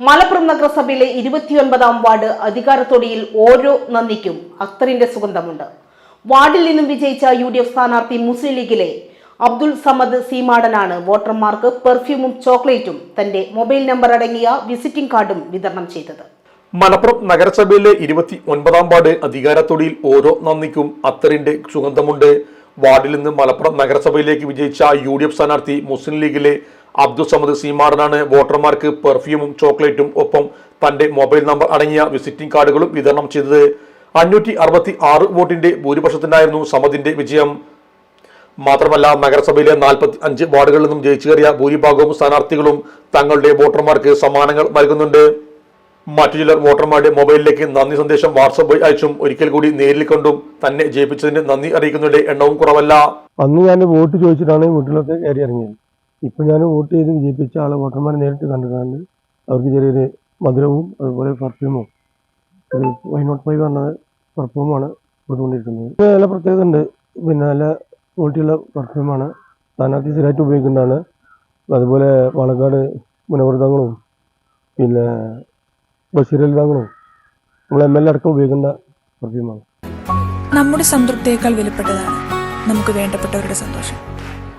മലപ്പുറം നഗരസഭയിലെ ഇരുപത്തിയൊൻപതാം വാർഡ് അധികാരത്തൊടിയിൽ ഓരോ നന്ദിക്കും അക്തറിന്റെ സുഗന്ധമുണ്ട്. വാർഡിൽ നിന്നും വിജയിച്ച യു ഡി എഫ് സ്ഥാനാർത്ഥി മുസ്ലിം ലീഗിലെ അബ്ദുൾ സമദ് സീമാടനാണ് വോട്ടർമാർക്ക് പെർഫ്യൂമും ചോക്ലേറ്റും തന്റെ മൊബൈൽ നമ്പർ അടങ്ങിയ വിസിറ്റിംഗ് കാർഡും വിതരണം ചെയ്തത്. മലപ്പുറം നഗരസഭയിലെ ഇരുപത്തി ഒൻപതാം വാർഡ് അധികാരത്തൊടിയിൽ ഓരോ നന്ദിക്കും അത്തറിന്റെ സുഗന്ധമുണ്ട്. വാർഡിൽ നിന്ന് മലപ്പുറം നഗരസഭയിലേക്ക് വിജയിച്ച യു ഡി എഫ് സ്ഥാനാർത്ഥി മുസ്ലിം ലീഗിലെ അബ്ദുൾ സമദ് സീമാടനാണ് വോട്ടർമാർക്ക് പെർഫ്യൂമും ചോക്ലേറ്റും ഒപ്പം തന്റെ മൊബൈൽ നമ്പർ അടങ്ങിയ വിസിറ്റിംഗ് കാർഡുകളും വിതരണം ചെയ്തത്. അഞ്ഞൂറ്റി അറുപത്തി ആറ് വോട്ടിന്റെ ഭൂരിപക്ഷത്തിനായിരുന്നു സമദിന്റെ വിജയം. മാത്രമല്ല നഗരസഭയിലെ നാൽപ്പത്തി അഞ്ച് വാർഡുകളിൽ നിന്നും ജയിച്ചു കയറിയ ഭൂരിഭാഗവും സ്ഥാനാർത്ഥികളും തങ്ങളുടെ വോട്ടർമാർക്ക് സമ്മാനങ്ങൾ നൽകുന്നുണ്ട്. മറ്റു ചിലർ വോട്ടർമാരുടെ മൊബൈലിലേക്ക് നന്ദി സന്ദേശം വാട്സപ്പ് വഴി അയച്ചും ഒരിക്കൽ കൂടി നേരിൽ കണ്ടും തന്നെ ജയിപ്പിച്ചതിന് നന്ദി അറിയിക്കുന്നതിന്റെ എണ്ണവും കുറവല്ല. അന്ന് ഞാൻ വോട്ട് ചോദിച്ചിട്ടാണ് വീട്ടിലൊക്കെ കയറി ഇറങ്ങിയത്. ഇപ്പം ഞാൻ വോട്ട് ചെയ്ത് വിജയിപ്പിച്ച ആളെ വോട്ടർമാരെ നേരിട്ട് കണ്ടിട്ടാണ് അവർക്ക് ചെറിയൊരു മധുരവും അതുപോലെ പെർഫ്യൂമും ഒരു വൈ നോട്ട് ഫൈവ് പറഞ്ഞ പെർഫ്യൂമാണ് കൊടുത്തുകൊണ്ടിരിക്കുന്നത്. നല്ല പ്രത്യേകത ഉണ്ട്. പിന്നെ നല്ല ക്വാളിറ്റിയുള്ള പെർഫ്യൂമാണ് സ്ഥാനാർത്ഥി സ്ഥിരമായിട്ട് ഉപയോഗിക്കുന്നതാണ്. അതുപോലെ പാലക്കാട് മുനവൃതങ്ങളും പിന്നെ ബഷീരലിതങ്ങളും നമ്മൾ എം എൽ എ അടക്കം ഉപയോഗിക്കുന്ന പെർഫ്യൂമാണ് നമ്മുടെ സംതൃപ്തിയേക്കാൾ വിലപ്പെട്ടതാണ്. നമുക്ക് വേണ്ടപ്പെട്ടവരുടെ സന്തോഷം.